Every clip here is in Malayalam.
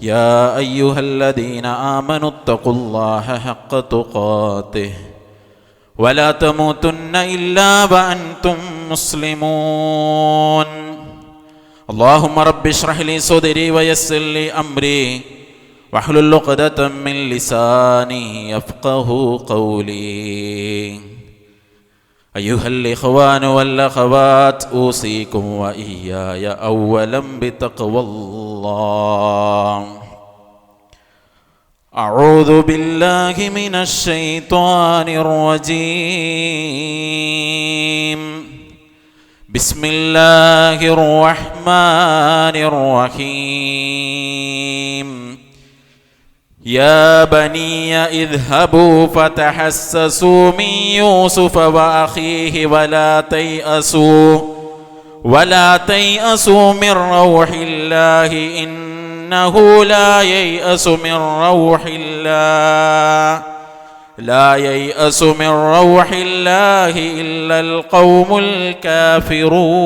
يا أيها الذين آمنوا اتقوا الله حق تقاته ولا تموتن إلا وأنتم مسلمون. اللهم رب اشرح لي صدري ويسر لي أمري واحلل عقدة من لساني يفقه قولي. أيها الإخوان والأخوات أوصيكم وإياي أولا بتقوى الله. أعوذ بالله من الشيطان الرجيم. بسم الله الرحمن الرحيم. يا بني اذهبوا فتحسسوا من يوسف واخيه ولا تيأسوا ولا تيأسوا من روح الله انه لا ييأس من روح الله لا ييأس من روح الله الا القوم الكافرون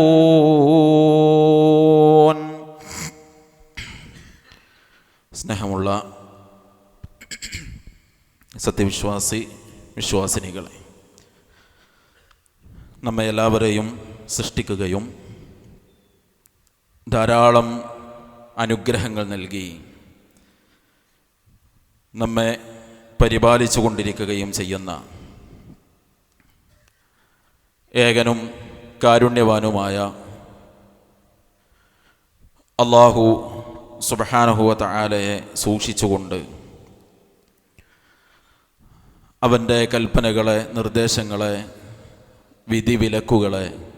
സ്നേഹമുള്ള സത്യവിശ്വാസി വിശ്വാസിനികളെ. നമ്മെ എല്ലാവരെയും സൃഷ്ടിക്കുകയും ധാരാളം അനുഗ്രഹങ്ങൾ നൽകി നമ്മെ പരിപാലിച്ചു കൊണ്ടിരിക്കുകയും ചെയ്യുന്ന ഏകനും കാരുണ്യവാനുമായ അള്ളാഹു സുബഹാനഹുവ താലയെ സൂക്ഷിച്ചുകൊണ്ട് അവന്റെ കൽപ്പനകളെ നിർദ്ദേശങ്ങളെ വിധിവിലക്കുകളെ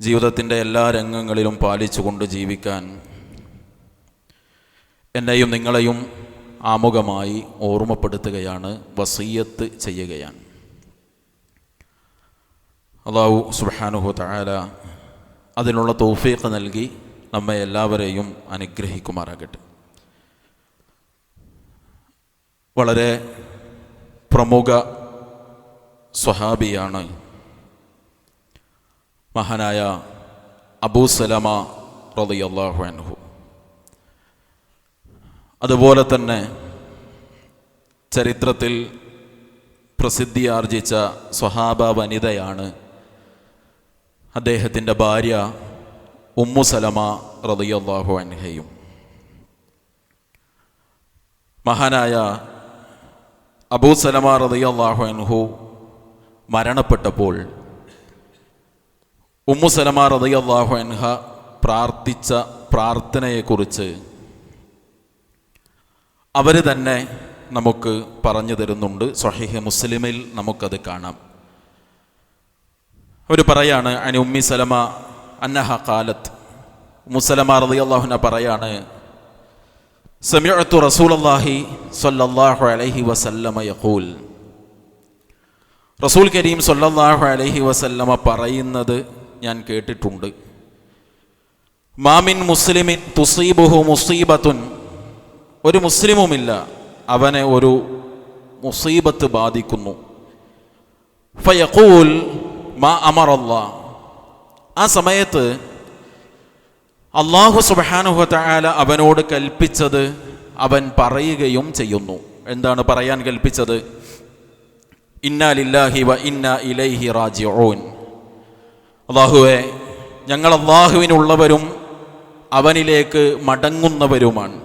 ജീവിതത്തിന്റെ എല്ലാ രംഗങ്ങളിലും പാലിച്ചുകൊണ്ട് ജീവിക്കാൻ എന്നെയും നിങ്ങളെയും ആമുഖമായി ഓർമ്മപ്പെടുത്തുകയാണ് വസീയത്ത് ചെയ്യുകയാണ്. അള്ളാഹു സുബാനുഹു താല അതിനുള്ള തൗഫീഖ് നൽകി നമ്മെ എല്ലാവരെയും അനുഗ്രഹിക്കുമാറാകട്ടെ. വളരെ പ്രമുഖ സ്വഹാബിയാണ്. മഹാനായ അബൂ സലമ റളിയല്ലാഹു അൻഹു. അതുപോലെ തന്നെ ചരിത്രത്തിൽ പ്രസിദ്ധി ആർജിച്ച സ്വഹാബ വനിതയാണ് അദ്ദേഹത്തിന്റെ ഭാര്യ ഉമ്മു സലമ റളിയല്ലാഹു അൻഹയും. മഹാനായ അബൂ സലമ റളിയല്ലാഹു അൻഹു മരണപ്പെട്ടപ്പോൾ ഉമ്മു സലമ റളിയല്ലാഹു അൻഹ പ്രാർത്ഥിച്ച പ്രാർത്ഥനയെക്കുറിച്ച് അവർ തന്നെ നമുക്ക് പറഞ്ഞു തരുന്നുണ്ട്. സ്വഹീഹ് മുസ്ലിമിൽ നമുക്കത് കാണാം. അവർ പറയാണ് അനി ഉമ്മി സലമ അന്നഹ കാലത്ത് മുസലമ റളിയല്ലാഹുന പറയാണ് സമിഅത്തു റസൂലല്ലാഹി സ്വല്ലല്ലാഹു അലൈഹി വസല്ലമ യഖൂൽ. റസൂൽ കരീം സൊല്ലാഹു അലഹി വസല്ലമ പറയുന്നത് ഞാൻ കേട്ടിട്ടുണ്ട്. മാമിൻ മുസ്ലിമിൻ തുസീബുഹു മുസീബത്തുൻ. ഒരു മുസ്ലിമുമില്ല അവനെ ഒരു മുസീബത്ത് ബാധിക്കുന്നു. ഫയഖൂൽ മാ അമറല്ല. ആ സമയത്ത് അള്ളാഹു സുബാനുഹത്തായാല അവനോട് കൽപ്പിച്ചത് അവൻ പറയുകയും ചെയ്യുന്നു. എന്താണ് പറയാൻ കൽപ്പിച്ചത്? ഇന്നാ ലില്ലാഹി വ ഇന്ന ഇലൈഹി റാജി ഓൻ അള്ളാഹുവെ ഞങ്ങൾ അള്ളാഹുവിനുള്ളവരും അവനിലേക്ക് മടങ്ങുന്നവരുമാണ്.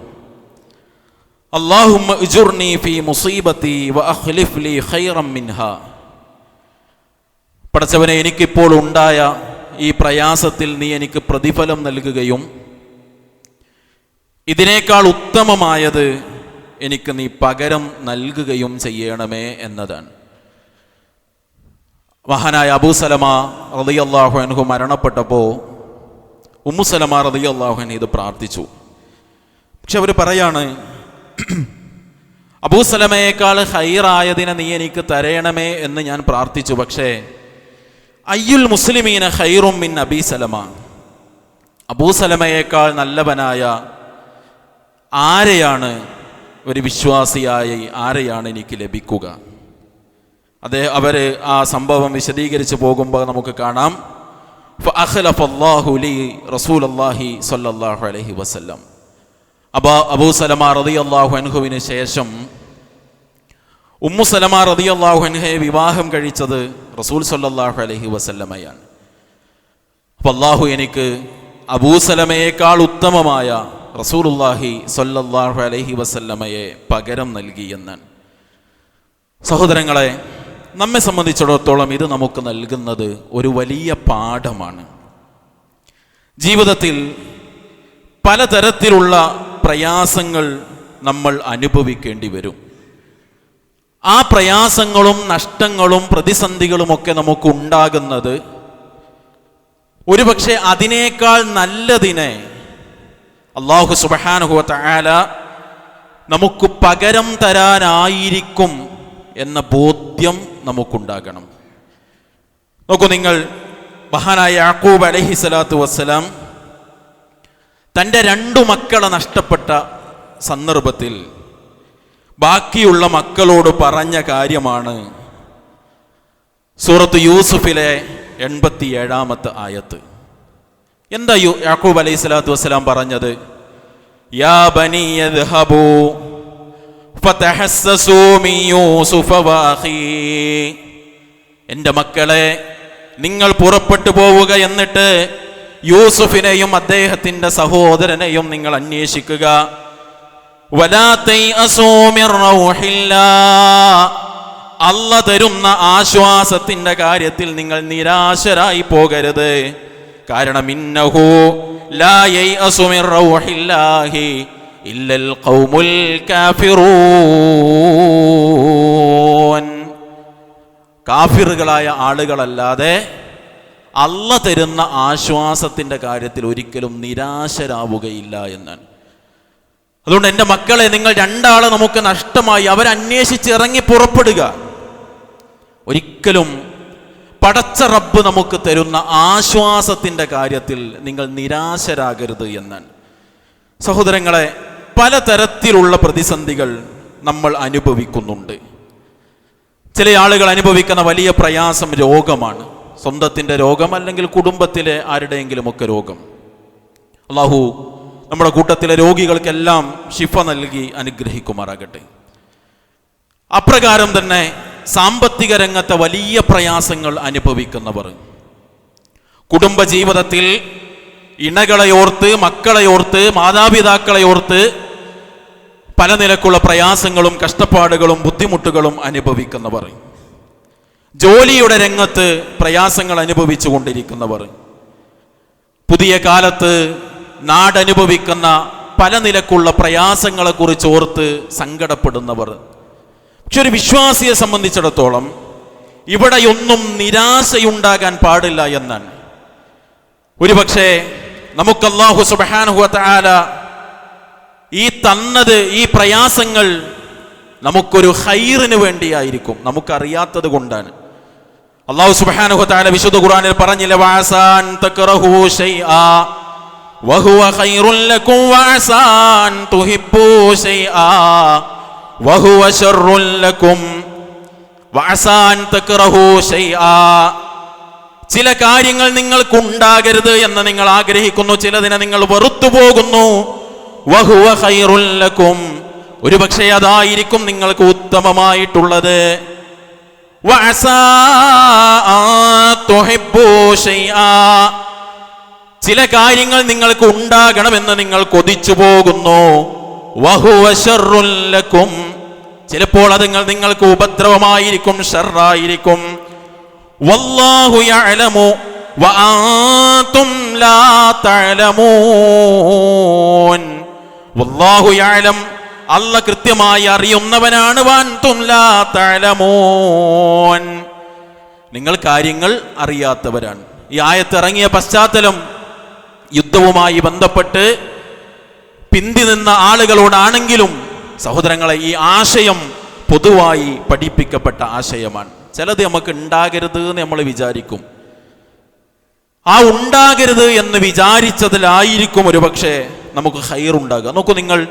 അള്ളാഹു ഫി വ അഖ്ലിഫ് പടച്ചവനെ എനിക്കിപ്പോൾ ഉണ്ടായ ഈ പ്രയാസത്തിൽ നീ എനിക്ക് പ്രതിഫലം നൽകുകയും ഇതിനേക്കാൾ ഉത്തമമായത് എനിക്ക് നീ പകരം നൽകുകയും ചെയ്യണമേ എന്നതാണ്. മഹാനായ അബൂസലമ റളിയല്ലാഹു അൻഹു മരണപ്പെട്ടപ്പോൾ ഉമ്മുസലമ റളിയല്ലാഹു അൻഹു ഇത് പ്രാർത്ഥിച്ചു. പക്ഷെ അവർ പറയാണ് അബൂസലമയേക്കാൾ ഹൈറായതിനെ നീ എനിക്ക് തരയണമേ എന്ന് ഞാൻ പ്രാർത്ഥിച്ചു. പക്ഷേ അയ്യുൽ മുസ്ലിമീന ഹൈറും മിൻ അബി സലമ. അബൂസലമയേക്കാൾ നല്ലവനായ ആരെയാണ്? ഒരു വിശ്വാസിയായി ആരെയാണ് എനിക്ക് ലഭിക്കുക? അതേ അവർ ആ സംഭവം വിശദീകരിച്ച് പോകുമ്പോൾ നമുക്ക് കാണാം. അഖ്ലഫല്ലാഹുലി റസൂൽ അള്ളാഹി സല്ലാഹു അലഹി വസ്ല്ലാം. അബ അബൂ സലമ റതി അള്ളാഹു അൻഹുവിന് ശേഷം ഉമ്മു സലമ റളിയല്ലാഹു അൻഹയെ വിവാഹം കഴിച്ചത് റസൂൽ സല്ലാഹു അലഹി വസല്ലമയാണ്. അപ്പോൾ അള്ളാഹു എനിക്ക് അബൂ സലമയേക്കാൾ ഉത്തമമായ റസൂലുള്ളാഹി സൊല്ലാഹു അലഹി വസല്ലമയെ പകരം നൽകി എന്നാണ്. സഹോദരങ്ങളെ നമ്മെ സംബന്ധിച്ചിടത്തോളം ഇത് നമുക്ക് നൽകുന്നത് ഒരു വലിയ പാഠമാണ്. ജീവിതത്തിൽ പലതരത്തിലുള്ള പ്രയാസങ്ങൾ നമ്മൾ അനുഭവിക്കേണ്ടി വരും. ആ പ്രയാസങ്ങളും നഷ്ടങ്ങളും പ്രതിസന്ധികളുമൊക്കെ നമുക്ക് ഉണ്ടാകുന്നത് ഒരുപക്ഷെ അതിനേക്കാൾ നല്ലതിനെ അള്ളാഹു സുബഹാനുഹുവ തആല നമുക്ക് പകരം തരാനായിരിക്കും എന്ന ബോധ്യം നമുക്കുണ്ടാകണം. നോക്കൂ നിങ്ങൾ മഹാനായ യാക്കൂബ് അലഹി സ്വലാത്തു വസ്സലാം തന്റെ രണ്ടു മക്കളെ നഷ്ടപ്പെട്ട സന്ദർഭത്തിൽ ബാക്കിയുള്ള മക്കളോട് പറഞ്ഞ കാര്യമാണ് സൂറത്ത് യൂസുഫിലെ എൺപത്തി ഏഴാമത്തെ ആയത്ത്. എന്താ യു യാക്കൂബ് അലൈഹി സ്വലാത്തു വസ്സലാം പറഞ്ഞത്? യാ ബനി യദ്ഹബൂ ഫതഹസ്സസൂ മക്കളെ നിങ്ങൾ പുറപ്പെട്ടു പോവുക എന്നിട്ട് യൂസുഫിനെയും അദ്ദേഹത്തിന്റെ സഹോദരനെയും നിങ്ങൾ അന്വേഷിക്കുക. അല്ല തരുന്ന ആശ്വാസത്തിന്റെ കാര്യത്തിൽ നിങ്ങൾ നിരാശരായി പോകരുത്. കാരണം ഇന്നഹു കാഫിറുകളായ ആളുകളല്ലാതെ അല്ല തരുന്ന ആശ്വാസത്തിന്റെ കാര്യത്തിൽ ഒരിക്കലും നിരാശരാവുകയില്ല എന്നാണ്. അതുകൊണ്ട് എന്റെ മക്കളെ നിങ്ങൾ രണ്ടാളെ നമുക്ക് നഷ്ടമായി അവരന്വേഷിച്ച് ഇറങ്ങി പുറപ്പെടുക. ഒരിക്കലും പടച്ച റബ്ബ് നമുക്ക് തരുന്ന ആശ്വാസത്തിന്റെ കാര്യത്തിൽ നിങ്ങൾ നിരാശരാകരുത് എന്നാണ് സഹോദരങ്ങളെ പലതരത്തിലുള്ള പ്രതിസന്ധികൾ നമ്മൾ അനുഭവിക്കുന്നുണ്ട്. ചില ആളുകൾ അനുഭവിക്കുന്ന വലിയ പ്രയാസം രോഗമാണ്. സ്വന്തത്തിന്റെ രോഗം അല്ലെങ്കിൽ കുടുംബത്തിലെ ആരുടെയെങ്കിലുമൊക്കെ രോഗം. അള്ളാഹു നമ്മുടെ കൂട്ടത്തിലെ രോഗികൾക്കെല്ലാം ശിഫ നൽകി അനുഗ്രഹിക്കുമാറാകട്ടെ. അപ്രകാരം തന്നെ സാമ്പത്തിക രംഗത്തെ വലിയ പ്രയാസങ്ങൾ അനുഭവിക്കുന്നവർ. കുടുംബജീവിതത്തിൽ ഇണകളെയോർത്ത് മാതാപിതാക്കളെ മാതാപിതാക്കളെയോർത്ത് പല നിലക്കുള്ള പ്രയാസങ്ങളും കഷ്ടപ്പാടുകളും ബുദ്ധിമുട്ടുകളും അനുഭവിക്കുന്നവർ. ജോലിയുടെ രംഗത്ത് പ്രയാസങ്ങൾ അനുഭവിച്ചു കൊണ്ടിരിക്കുന്നവർ പുതിയ കാലത്ത് നാടനുഭവിക്കുന്ന പല നിലക്കുള്ള പ്രയാസങ്ങളെക്കുറിച്ച് ഓർത്ത് സങ്കടപ്പെടുന്നവർ. പക്ഷെ ഒരു വിശ്വാസിയെ സംബന്ധിച്ചിടത്തോളം ഇവിടെയൊന്നും നിരാശയുണ്ടാകാൻ പാടില്ല എന്നാണ്. ഒരുപക്ഷെ നമുക്ക് അള്ളാഹു സുബാനുഹു താല ഈ തന്നത് ഈ പ്രയാസങ്ങൾ നമുക്കൊരു ഹൈറിന് വേണ്ടിയായിരിക്കും. നമുക്കറിയാത്തത് കൊണ്ടാണ്. അള്ളാഹു സുബ്ഹാനഹു തആല വിശുദ്ധ ഖുറാനിൽ പറഞ്ഞില്ല വഅസാൻ തക്റഹു خير വഹുവ وعسى ലക്കും വഅസാൻ തുഹിബ്ബു ശൈആ. വഹുവ لكم ലക്കും വഅസാൻ തക്റഹു ശൈആ. ചില കാര്യങ്ങൾ നിങ്ങൾക്ക് ഉണ്ടാകരുത് എന്ന് നിങ്ങൾ ആഗ്രഹിക്കുന്നു ചിലതിനെ നിങ്ങൾ വെറുത്തു പോകുന്നു വഹുവ ഖൈറുൽ ലക്കും ഒരുപക്ഷെ അതായിരിക്കും നിങ്ങൾക്ക് ഉത്തമമായിട്ടുള്ളത്. വഅസാ തുഹിബ്ബൂ ശൈആ. ചില കാര്യങ്ങൾ നിങ്ങൾക്ക് ഉണ്ടാകണമെന്ന് നിങ്ങൾ കൊതിച്ചു പോകുന്നു. വഹുവശറുല്ലക്കും ചിലപ്പോൾ അത് നിങ്ങൾ നിങ്ങൾക്ക് ഉപദ്രവമായിരിക്കും ഷർറായിരിക്കും. വല്ലാഹു യഅലമു വഅൻതും ലാ തഅലമൂൻ. വല്ലാഹു യഅലം അല്ല കൃത്യമായി അറിയുന്നവനാണ്. വഅൻതും ലാ തഅലമൂൻ. നിങ്ങൾ കാര്യങ്ങൾ അറിയാത്തവരാണ്. ഈ ആയത്തിറങ്ങിയ പശ്ചാത്തലം യുദ്ധവുമായി ബന്ധപ്പെട്ട് പിന്തി നിന്ന ആളുകളോടാണെങ്കിലും സഹോദരങ്ങളെ ഈ ആശയം പൊതുവായി പഠിപ്പിക്കപ്പെട്ട ആശയമാണ്. ചിലത് നമുക്ക് ഉണ്ടാകരുത് എന്ന് നമ്മൾ വിചാരിക്കും. ആ ഉണ്ടാകരുത് എന്ന് വിചാരിച്ചതിലായിരിക്കും ഒരുപക്ഷെ നമുക്ക് ഹൈർ ഉണ്ടാകുക. നോക്കൂ നിങ്ങൾ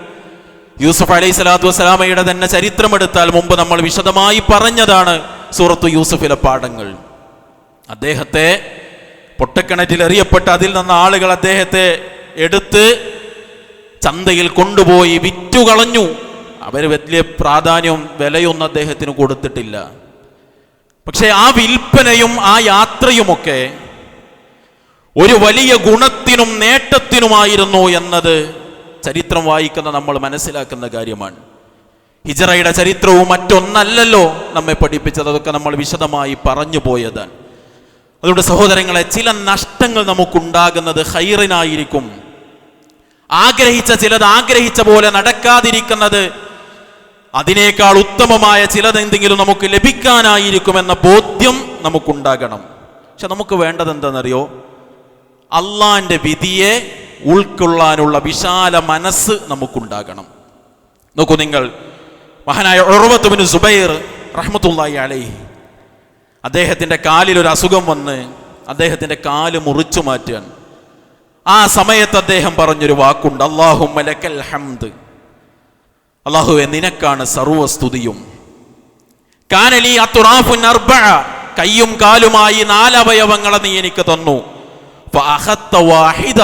യൂസഫ് അലൈഹി സ്വലാത്തു വസ്സലാമയുടെ തന്നെ ചരിത്രമെടുത്താൽ മുമ്പ് നമ്മൾ വിശദമായി പറഞ്ഞതാണ് സൂറത്ത് യൂസഫിലെ പാഠങ്ങൾ. അദ്ദേഹത്തെ പൊട്ടക്കിണറ്റിൽ എറിയപ്പെട്ട അതിൽ നിന്ന് ആളുകൾ അദ്ദേഹത്തെ എടുത്ത് ചന്തയിൽ കൊണ്ടുപോയി വിറ്റുകളഞ്ഞു അവർ വലിയ പ്രാധാന്യവും വിലയൊന്നും അദ്ദേഹത്തിന് കൊടുത്തിട്ടില്ല. പക്ഷേ ആ വിൽപ്പനയും ആ യാത്രയുമൊക്കെ ഒരു വലിയ ഗുണത്തിനും നേട്ടത്തിനുമായിരുന്നു എന്നത് ചരിത്രം വായിക്കുന്ന നമ്മൾ മനസ്സിലാക്കുന്ന കാര്യമാണ്. ഹിജറയുടെ ചരിത്രവും മറ്റൊന്നല്ലല്ലോ നമ്മെ പഠിപ്പിച്ചത്. അതൊക്കെ നമ്മൾ വിശദമായി പറഞ്ഞു പോയതാണ്. അതുകൊണ്ട് സഹോദരങ്ങളെ ചില നഷ്ടങ്ങൾ നമുക്കുണ്ടാകുന്നത് ഹൈറിനായിരിക്കും ആഗ്രഹിച്ച ചിലത് ആഗ്രഹിച്ച പോലെ നടക്കാതിരിക്കുന്നത് അതിനേക്കാൾ ഉത്തമമായ ചിലതെന്തെങ്കിലും നമുക്ക് ലഭിക്കാനായിരിക്കുമെന്ന ബോധ്യം നമുക്കുണ്ടാകണം. പക്ഷെ നമുക്ക് വേണ്ടത് എന്താണെന്നറിയോ? അള്ളാന്റെ വിധിയെ ഉൾക്കൊള്ളാനുള്ള വിശാല മനസ്സ് നമുക്കുണ്ടാകണം. നോക്കൂ നിങ്ങൾ. മഹാനായ ഉറവത്തുബിന് സുബൈർ റഹ്മത്തുള്ളാഹി അലൈഹി അദ്ദേഹത്തിന്റെ കാലിൽ ഒരു അസുഖം വന്ന് അദ്ദേഹത്തിന്റെ കാൽ മുറിച്ചു മാറ്റുകയാണ് ആ സമയത്ത് അദ്ദേഹം പറഞ്ഞൊരു വാക്കുണ്ട് അള്ളാഹു മലക്കൽ ഹംദ്. അള്ളാഹുവെ നിനക്കാണ് സർവസ്തുതിയും. കാനലി അത്തുറാഫുൻ അർബഅ. കയ്യും കാലുമായി നാലവയവങ്ങളെ നീ എനിക്ക് തന്നു. വാഹിദ.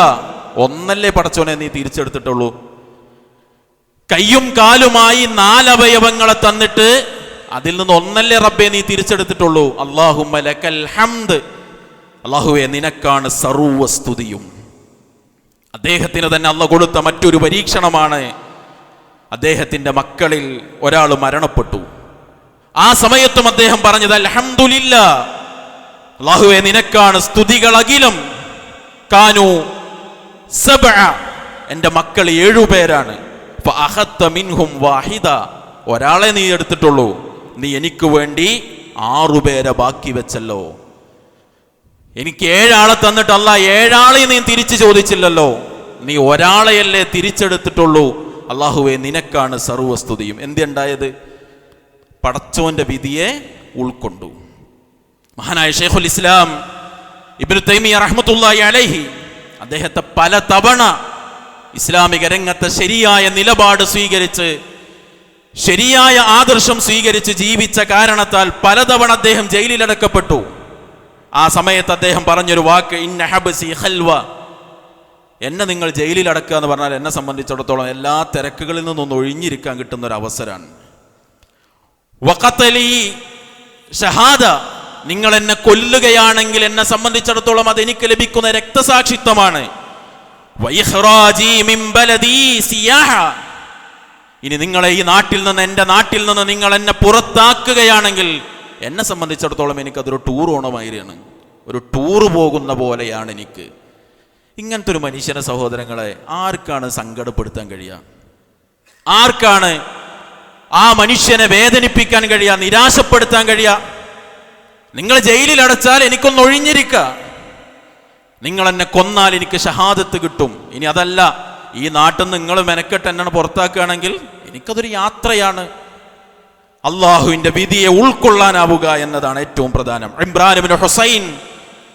ഒന്നല്ലേ പടച്ചോനെ നീ തിരിച്ചെടുത്തിട്ടുള്ളൂ. കയ്യും കാലുമായി നാലവയവങ്ങളെ തന്നിട്ട് അതിൽ നിന്ന് ഒന്നല്ലേ റബ്ബെ നീ തിരിച്ചെടുത്തിട്ടുള്ളൂ. അള്ളാഹു മലക്കൽ ഹംദ്. അള്ളാഹുവെ നിനക്കാണ് സർവസ്തുതിയും. അദ്ദേഹത്തിന് തന്നെ അള്ള കൊടുത്ത മറ്റൊരു പരീക്ഷണമാണ്. അദ്ദേഹത്തിന്റെ മക്കളിൽ ഒരാൾ മരണപ്പെട്ടു. ആ സമയത്തും അദ്ദേഹം പറഞ്ഞത് അൽഹംദുലില്ല. അള്ളാഹുവെ നിനക്കാണ് സ്തുതികൾ അഖിലം കാനു സബ എന്റെ മക്കൾ ഏഴുപേരാണ് മിൻഹും വാഹിദ. ഒരാളെ നീ എടുത്തിട്ടുള്ളൂ. നീ എനിക്ക് വേണ്ടി ആറുപേരെ ബാക്കി വെച്ചല്ലോ. എനിക്ക് ഏഴാളെ തന്നിട്ടല്ല ഏഴാളെ നീ തിരിച്ചു ചോദിച്ചില്ലല്ലോ. നീ ഒരാളെയല്ലേ തിരിച്ചെടുത്തിട്ടുള്ളൂ. അള്ളാഹുവെ നിനക്കാണ് സർവസ്തുതിയും. എന്തുണ്ടായത്? പടച്ചോന്റെ വിധിയെ ഉൾക്കൊണ്ടു. മഹാനായ ഷെയ്ഖുൽ ഇസ്ലാം ഇബ്നു തൈമിയ റഹ്മത്തുള്ളാഹി അലൈഹി അദ്ദേഹത്തെ പല തവണ ഇസ്ലാമിക രംഗത്തെ ശരിയായ നിലപാട് സ്വീകരിച്ച് ശരിയായ ആദർശം സ്വീകരിച്ച് ജീവിച്ച കാരണത്താൽ പലതവണ അദ്ദേഹം ജയിലിലടക്കപ്പെട്ടു ആ സമയത്ത് അദ്ദേഹം പറഞ്ഞൊരു വാക്ക് ഇന്ന ഹബ്സി ഹൽവ എന്നെ നിങ്ങൾ ജയിലിൽ അടക്കുക എന്ന് പറഞ്ഞാൽ എന്നെ സംബന്ധിച്ചിടത്തോളം എല്ലാ തിരക്കുകളിൽ നിന്നും ഒഴിഞ്ഞിരിക്കാൻ കിട്ടുന്ന ഒരു അവസരമാണ് വക്കത്തലി ഷഹാദ. നിങ്ങൾ എന്നെ കൊല്ലുകയാണെങ്കിൽ എന്നെ സംബന്ധിച്ചിടത്തോളം അത് എനിക്ക് ലഭിക്കുന്ന രക്തസാക്ഷിത്വമാണ്. വൈഹ്റാജി മിൻ ബലദി സിയാഹ. ഇനി നിങ്ങളെ ഈ നാട്ടിൽ നിന്ന് എന്റെ നാട്ടിൽ നിന്ന് നിങ്ങൾ എന്നെ പുറത്താക്കുകയാണെങ്കിൽ എന്നെ സംബന്ധിച്ചിടത്തോളം എനിക്കതൊരു ടൂർ ഓണമായിരുന്നു ഒരു ടൂർ പോകുന്ന പോലെയാണ് എനിക്ക്. ഇങ്ങനത്തെ ഒരു മനുഷ്യനെ സഹോദരങ്ങളെ ആർക്കാണ് സങ്കടപ്പെടുത്താൻ കഴിയുക? ആർക്കാണ് ആ മനുഷ്യനെ വേദനിപ്പിക്കാൻ കഴിയുക നിരാശപ്പെടുത്താൻ കഴിയുക? നിങ്ങൾ ജയിലിൽ അടച്ചാൽ എനിക്കൊന്ന് ഒഴിഞ്ഞിരിക്കുക. നിങ്ങൾ എന്നെ കൊന്നാൽ എനിക്ക് ഷഹാദത്ത് കിട്ടും. ഇനി അതല്ല ഈ നാട്ടിൽ നിങ്ങൾ മെനക്കെട്ട് എന്നെ പുറത്താക്കുകയാണെങ്കിൽ എനിക്കതൊരു യാത്രയാണ്. അള്ളാഹുവിന്റെ വിധിയെ ഉൾക്കൊള്ളാനാവുക എന്നതാണ് ഏറ്റവും പ്രധാനം. ഇമ്രാനിബിൻ ഹുസൈൻ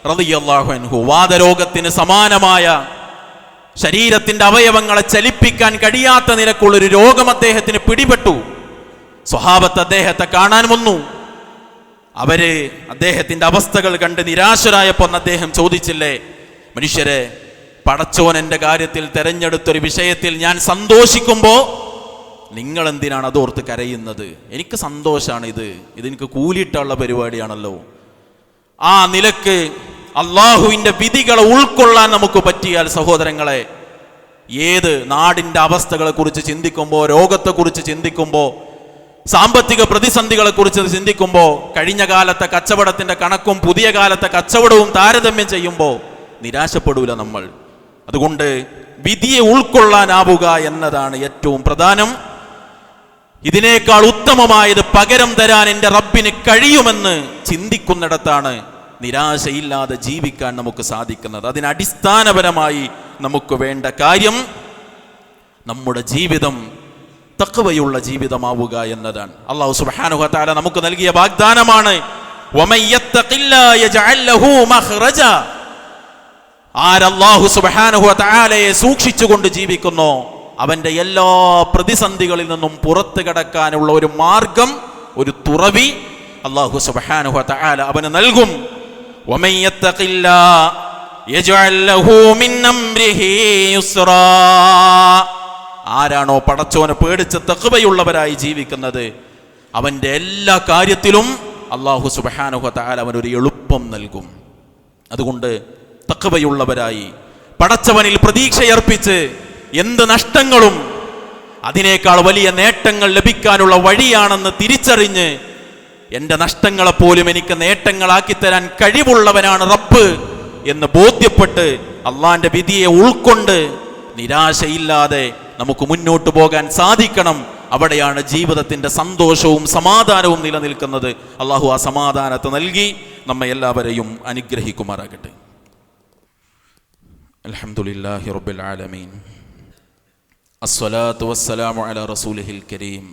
റളിയല്ലാഹു അൻഹു വാദരോഗത്തിന് സമാനമായ ശരീരത്തിന്റെ അവയവങ്ങളെ ചലിപ്പിക്കാൻ കഴിയാത്ത നിലക്കുള്ളൊരു രോഗം അദ്ദേഹത്തിന് പിടിപെട്ടു. സ്വഹാബത്ത് അദ്ദേഹത്തെ കാണാൻ വന്നു. അവർ അദ്ദേഹത്തിന്റെ അവസ്ഥകൾ കണ്ട് നിരാശരായപ്പോൾ അദ്ദേഹം ചോദിച്ചില്ലേ മനുഷ്യരെ പടച്ചോൻ എന്റെ കാര്യത്തിൽ തെരഞ്ഞെടുത്തൊരു വിഷയത്തിൽ ഞാൻ സന്തോഷിക്കുമ്പോൾ നിങ്ങൾ എന്തിനാണ് അതോർത്ത് കരയുന്നത്? എനിക്ക് സന്തോഷമാണ് ഇത് ഇതെനിക്ക് കൂലിയിട്ടുള്ള പരിപാടിയാണല്ലോ. ആ നിലയ്ക്ക് അള്ളാഹുവിന്റെ വിധികളെ ഉൾക്കൊള്ളാൻ നമുക്ക് പറ്റിയാൽ സഹോദരങ്ങളെ ഏത് നാടിന്റെ അവസ്ഥകളെ കുറിച്ച് ചിന്തിക്കുമ്പോൾ രോഗത്തെക്കുറിച്ച് ചിന്തിക്കുമ്പോൾ സാമ്പത്തിക പ്രതിസന്ധികളെ കുറിച്ച് ചിന്തിക്കുമ്പോൾ കഴിഞ്ഞ കാലത്തെ കച്ചവടത്തിന്റെ കണക്കും പുതിയ കാലത്തെ കച്ചവടവും താരതമ്യം ചെയ്യുമ്പോൾ നിരാശപ്പെടൂല നമ്മൾ. അതുകൊണ്ട് വിധിയെ ഉൾക്കൊള്ളാനാവുക എന്നതാണ് ഏറ്റവും പ്രധാനം. ഇതിനേക്കാൾ ഉത്തമമായത് പകരം തരാൻ എന്റെ റബ്ബിന് കഴിയുമെന്ന് ചിന്തിക്കുന്നിടത്താണ് നിരാശയില്ലാതെ ജീവിക്കാൻ നമുക്ക് സാധിക്കുന്നത്. അതിനടിസ്ഥാനപരമായി നമുക്ക് വേണ്ട കാര്യം നമ്മുടെ ജീവിതം തക്കവയുള്ള ജീവിതമാവുക എന്നതാണ്. അള്ളാഹു സുബ്ഹാനഹു വതആല നമുക്ക് നൽകിയ വാഗ്ദാനമാണ് വമൻ ആരല്ലാഹു സുബ്ഹാനഹു വതആലയെ സൂക്ഷിച്ചുകൊണ്ട് ജീവിക്കുന്നു. അവന്റെ എല്ലാ പ്രതിസന്ധികളിൽ നിന്നും പുറത്തു കടക്കാനുള്ള ഒരു മാർഗം ഒരു തുറവി അള്ളാഹു തആല അവന് നൽകും. ആരാണോ പടച്ചോനെ പേടിച്ച് തഖ്വയുള്ളവരായി ജീവിക്കുന്നത് അവന്റെ എല്ലാ കാര്യത്തിലും അള്ളാഹു സുബ്ഹാനഹു തആല അവനൊരു എളുപ്പം നൽകും. അതുകൊണ്ട് തഖ്വയുള്ളവരായി പടച്ചവനിൽ പ്രതീക്ഷയർപ്പിച്ച് എന്ത് നഷ്ടങ്ങളും അതിനേക്കാൾ വലിയ നേട്ടങ്ങൾ ലഭിക്കാനുള്ള വഴിയാണെന്ന് തിരിച്ചറിഞ്ഞ് എന്റെ നഷ്ടങ്ങളെപ്പോലും എനിക്ക് നേട്ടങ്ങളാക്കി തരാൻ കഴിവുള്ളവനാണ് റബ്ബ് എന്ന് ബോധ്യപ്പെട്ട് അള്ളാന്റെ വിധിയെ ഉൾക്കൊണ്ട് നിരാശയില്ലാതെ നമുക്ക് മുന്നോട്ട് പോകാൻ സാധിക്കണം. അവിടെയാണ് ജീവിതത്തിന്റെ സന്തോഷവും സമാധാനവും നിലനിൽക്കുന്നത്. അള്ളാഹു ആ സമാധാനത്തെ നൽകി നമ്മെ എല്ലാവരെയും അനുഗ്രഹിക്കുമാറാകട്ടെ. അൽഹംദുലില്ലാഹി റബ്ബിൽ ആലമീൻ. അസ്സലാത്തു വസ്സലാമു അലാ رسوله കരീം.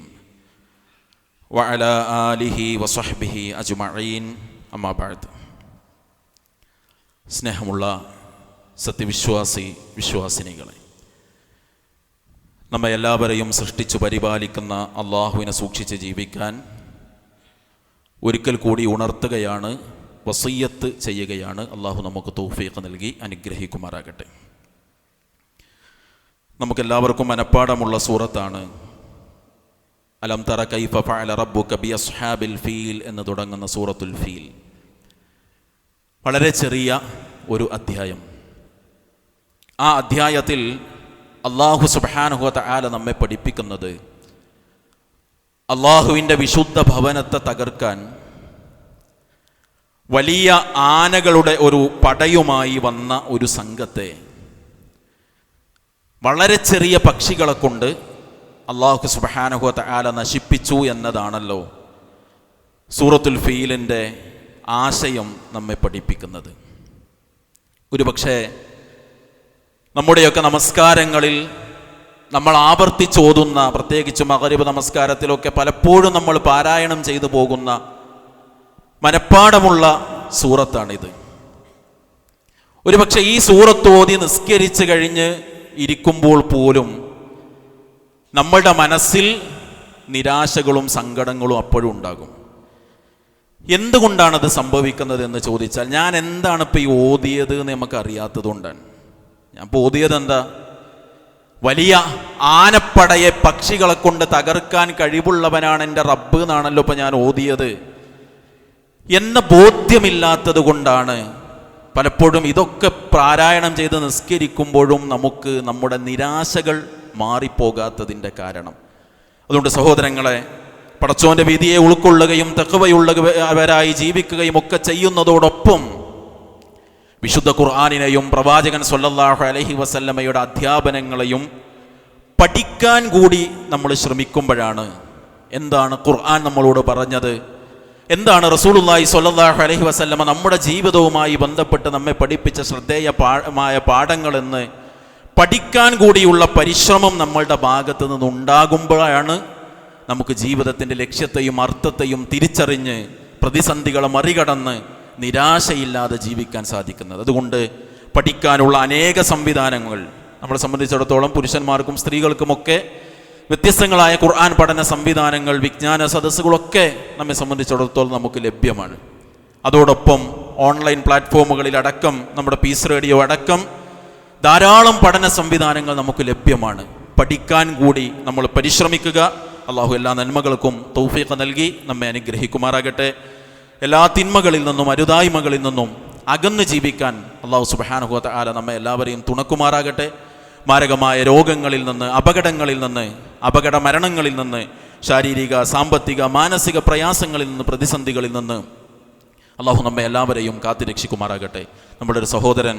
വഅലാ ആലിഹി وصحبه അജ്മഈൻ. أما بعد സ്നേഹമുള്ള സത്യവിശ്വാസി വിശ്വാസിനികളെ നമ്മെ എല്ലാവരെയും സൃഷ്ടിച്ചു പരിപാലിക്കുന്ന അള്ളാഹുവിനെ സൂക്ഷിച്ച് ജീവിക്കാൻ ഒരിക്കൽ കൂടി ഉണർത്തുകയാണ് വസയ്യത്ത് ചെയ്യുകയാണ്. അള്ളാഹു നമുക്ക് തൗഫീഖ് നൽകി അനുഗ്രഹിക്കുമാറാകട്ടെ. നമുക്കെല്ലാവർക്കും മനപ്പാടമുള്ള സൂറത്താണ്. അലം തറ കൈഫ ഫഅല റബ്ബുക ബി അസ്ഹാബിൽ ഫീൽ എന്ന് തുടങ്ങുന്ന സൂറത്തുൽ ഫീൽ. വളരെ ചെറിയ ഒരു അധ്യായം. ആ അധ്യായത്തിൽ അള്ളാഹു സുബാനുഹത്ത ആല നമ്മെ പഠിപ്പിക്കുന്നത് അള്ളാഹുവിന്റെ വിശുദ്ധ ഭവനത്തെ തകർക്കാൻ വലിയ ആനകളുടെ ഒരു പടയുമായി വന്ന ഒരു സംഘത്തെ വളരെ ചെറിയ പക്ഷികളെ കൊണ്ട് അള്ളാഹു സുബഹാനഹുത്ത ആല നശിപ്പിച്ചു എന്നതാണല്ലോ സൂറത്തുൽ ഫീലിന്റെ ആശയം നമ്മെ പഠിപ്പിക്കുന്നത്. ഒരുപക്ഷെ നമ്മുടെയൊക്കെ നമസ്കാരങ്ങളിൽ നമ്മൾ ആവർത്തിച്ചോതുന്ന പ്രത്യേകിച്ച് മകരീബ് നമസ്കാരത്തിലൊക്കെ പലപ്പോഴും നമ്മൾ പാരായണം ചെയ്തു പോകുന്ന മനപ്പാടമുള്ള സൂറത്താണിത്. ഒരുപക്ഷെ ഈ സൂറത്ത് ഓതി നിസ്കരിച്ച് കഴിഞ്ഞ് ഇരിക്കുമ്പോൾ പോലും നമ്മളുടെ മനസ്സിൽ നിരാശകളും സങ്കടങ്ങളും അപ്പോഴും ഉണ്ടാകും. എന്തുകൊണ്ടാണത് സംഭവിക്കുന്നത് എന്ന് ചോദിച്ചാൽ ഞാൻ എന്താണ് ഇപ്പം ഈ ഓതിയത് എന്ന് നമുക്ക് അറിയാത്തതുകൊണ്ടാണ് ഞാൻ ഇപ്പോൾ ഓതിയത് എന്താ? വലിയ ആനപ്പടയെ പക്ഷികളെ കൊണ്ട് തകർക്കാൻ കഴിവുള്ളവനാണ് എന്റെ റബ്ബ് എന്നാണല്ലോ ഇപ്പം ഞാൻ ഓതിയത്. എന്ന ബോധ്യമില്ലാത്തത് കൊണ്ടാണ് പലപ്പോഴും ഇതൊക്കെ പാരായണം ചെയ്ത് നിസ്കരിക്കുമ്പോഴും നമുക്ക് നമ്മുടെ നിരാശകൾ മാറിപ്പോകാത്തതിന്റെ കാരണം. അതുകൊണ്ട് സഹോദരങ്ങളെ പടച്ചോന്റെ വിധിയെ ഉൾക്കൊള്ളുകയും തെക്കവയുള്ളവരായി ജീവിക്കുകയും ഒക്കെ ചെയ്യുന്നതോടൊപ്പം വിശുദ്ധ ഖുർആാനിനെയും പ്രവാചകൻ സൊല്ലാഹു അലഹി വസല്ലമ്മയുടെ അധ്യാപനങ്ങളെയും പഠിക്കാൻ കൂടി നമ്മൾ ശ്രമിക്കുമ്പോഴാണ് എന്താണ് ഖുർആൻ നമ്മളോട് പറഞ്ഞത്? എന്താണ് റസൂലുള്ളാഹി സ്വല്ലല്ലാഹു അലഹി വസല്ലമ നമ്മുടെ ജീവിതവുമായി ബന്ധപ്പെട്ട് നമ്മെ പഠിപ്പിച്ച ശ്രദ്ധേയമായ പാഠങ്ങളെന്ന് പഠിക്കാൻ കൂടിയുള്ള പരിശ്രമം നമ്മളുടെ ഭാഗത്ത് നിന്ന് ഉണ്ടാകുമ്പോഴാണ് നമുക്ക് ജീവിതത്തിന്റെ ലക്ഷ്യത്തെയും അർത്ഥത്തെയും തിരിച്ചറിഞ്ഞ് പ്രതിസന്ധികളെ മറികടന്ന് നിരാശയില്ലാതെ ജീവിക്കാൻ സാധിക്കുന്നത്. അതുകൊണ്ട് പഠിക്കാനുള്ള അനേക സംവിധാനങ്ങൾ നമ്മളെ സംബന്ധിച്ചിടത്തോളം പുരുഷന്മാർക്കും സ്ത്രീകൾക്കുമൊക്കെ വ്യത്യസ്തങ്ങളായ ഖുർആൻ പഠന സംവിധാനങ്ങൾ വിജ്ഞാന സദസ്സുകളൊക്കെ നമ്മെ സംബന്ധിച്ചിടത്തോളം നമുക്ക് ലഭ്യമാണ്. അതോടൊപ്പം ഓൺലൈൻ പ്ലാറ്റ്ഫോമുകളിൽ അടക്കം നമ്മുടെ പീസ് റേഡിയോ അടക്കം ധാരാളം പഠന സംവിധാനങ്ങൾ നമുക്ക് ലഭ്യമാണ്. പഠിക്കാൻ കൂടി നമ്മൾ പരിശ്രമിക്കുക. അള്ളാഹു എല്ലാ നന്മകൾക്കും തൗഫീഖ് നൽകി നമ്മെ അനുഗ്രഹിക്കുമാറാകട്ടെ. എല്ലാ തിന്മകളിൽ നിന്നും അരുതായ്മകളിൽ നിന്നും അകന്ന് ജീവിക്കാൻ അള്ളാഹു സുബാനുഹോത്ത ആല നമ്മെ എല്ലാവരെയും തുണക്കുമാറാകട്ടെ. മാരകമായ രോഗങ്ങളിൽ നിന്ന് അപകടങ്ങളിൽ നിന്ന് അപകട മരണങ്ങളിൽ നിന്ന് ശാരീരിക സാമ്പത്തിക മാനസിക പ്രയാസങ്ങളിൽ നിന്ന് പ്രതിസന്ധികളിൽ നിന്ന് അള്ളാഹു നമ്മെ എല്ലാവരെയും കാത്തുരക്ഷിക്കുമാറാകട്ടെ നമ്മുടെ ഒരു സഹോദരൻ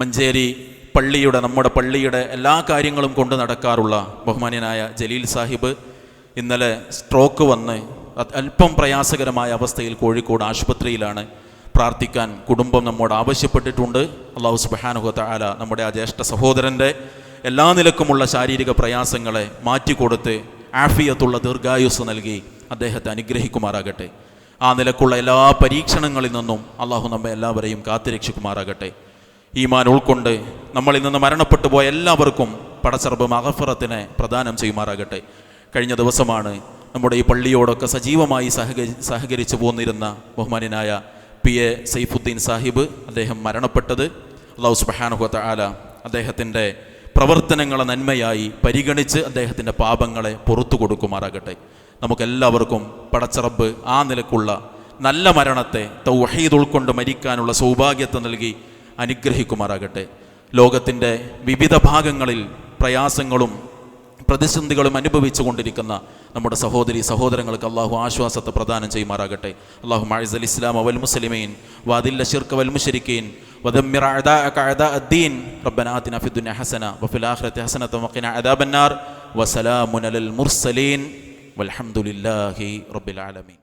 മഞ്ചേരി പള്ളിയുടെ നമ്മുടെ പള്ളിയുടെ എല്ലാ കാര്യങ്ങളും കൊണ്ട് നടക്കാറുള്ള ബഹുമാന്യനായ ജലീൽ സാഹിബ് ഇന്നലെ സ്ട്രോക്ക് വന്ന് അല്പം പ്രയാസകരമായ അവസ്ഥയിൽ കോഴിക്കോട് ആശുപത്രിയിലാണ്. പ്രാർത്ഥിക്കാൻ കുടുംബം നമ്മോട് ആവശ്യപ്പെട്ടിട്ടുണ്ട്. അള്ളാഹു സുബാനുഹത്ത ആല നമ്മുടെ ആ ജ്യേഷ്ഠ സഹോദരന്റെ എല്ലാ നിലക്കുമുള്ള ശാരീരിക പ്രയാസങ്ങളെ മാറ്റിക്കൊടുത്ത് ആഫിയത്തുള്ള ദീർഘായുസ് നൽകി അദ്ദേഹത്തെ അനുഗ്രഹിക്കുമാറാകട്ടെ. ആ നിലക്കുള്ള എല്ലാ പരീക്ഷണങ്ങളിൽ നിന്നും അള്ളാഹു നമ്മെ എല്ലാവരെയും കാത്തുരക്ഷിക്കുമാറാകട്ടെ. ഈമാൻ ഉൾക്കൊണ്ട് നമ്മളിൽ നിന്ന് മരണപ്പെട്ടു പോയ എല്ലാവർക്കും പടച്ചറബ് മഹഫറത്തിനെ പ്രദാനം ചെയ്യുമാറാകട്ടെ. കഴിഞ്ഞ ദിവസമാണ് നമ്മുടെ ഈ പള്ളിയോടൊക്കെ സജീവമായി സഹകരി സഹകരിച്ചു പോന്നിരുന്ന ബഹുമാന്യനായ പി എ സൈഫുദ്ദീൻ സാഹിബ് അദ്ദേഹം മരണപ്പെട്ടത്. അള്ളാഹു സുബഹാനുഹത്ത ആല അദ്ദേഹത്തിന്റെ പ്രവർത്തനങ്ങളെ നന്മയായി പരിഗണിച്ച് അദ്ദേഹത്തിന്റെ പാപങ്ങളെ പുറത്തു കൊടുക്കുമാറാകട്ടെ. നമുക്കെല്ലാവർക്കും പടച്ചറബ് ആ നിലക്കുള്ള നല്ല മരണത്തെ തൗഹീദ് ഉൾക്കൊണ്ട് മരിക്കാനുള്ള സൗഭാഗ്യത്തെ നൽകി അനുഗ്രഹിക്കുമാറാകട്ടെ. ലോകത്തിന്റെ വിവിധ ഭാഗങ്ങളിൽ പ്രയാസങ്ങളും പ്രതിസന്ധികളും അനുഭവിച്ചു കൊണ്ടിരിക്കുന്ന നമ്മുടെ സഹോദരി സഹോദരങ്ങൾക്ക് അള്ളാഹു ആശ്വാസത്തെ പ്രദാനം ചെയ്യുമാറാകട്ടെ അള്ളാഹു മാഴിസ് അൽ ഇസ്ലാം അവൽ മുസ്ലിമീൻ വാദില്ല ഷിർക്ക് വൽ മുഷരിക്കീൻ ودمر أعداءك أعداء الدين ربنا آتنا في الدنيا حسنة وفي الآخرة حسنة وقنا عذاب النار وسلام على المرسلين والحمد لله رب العالمين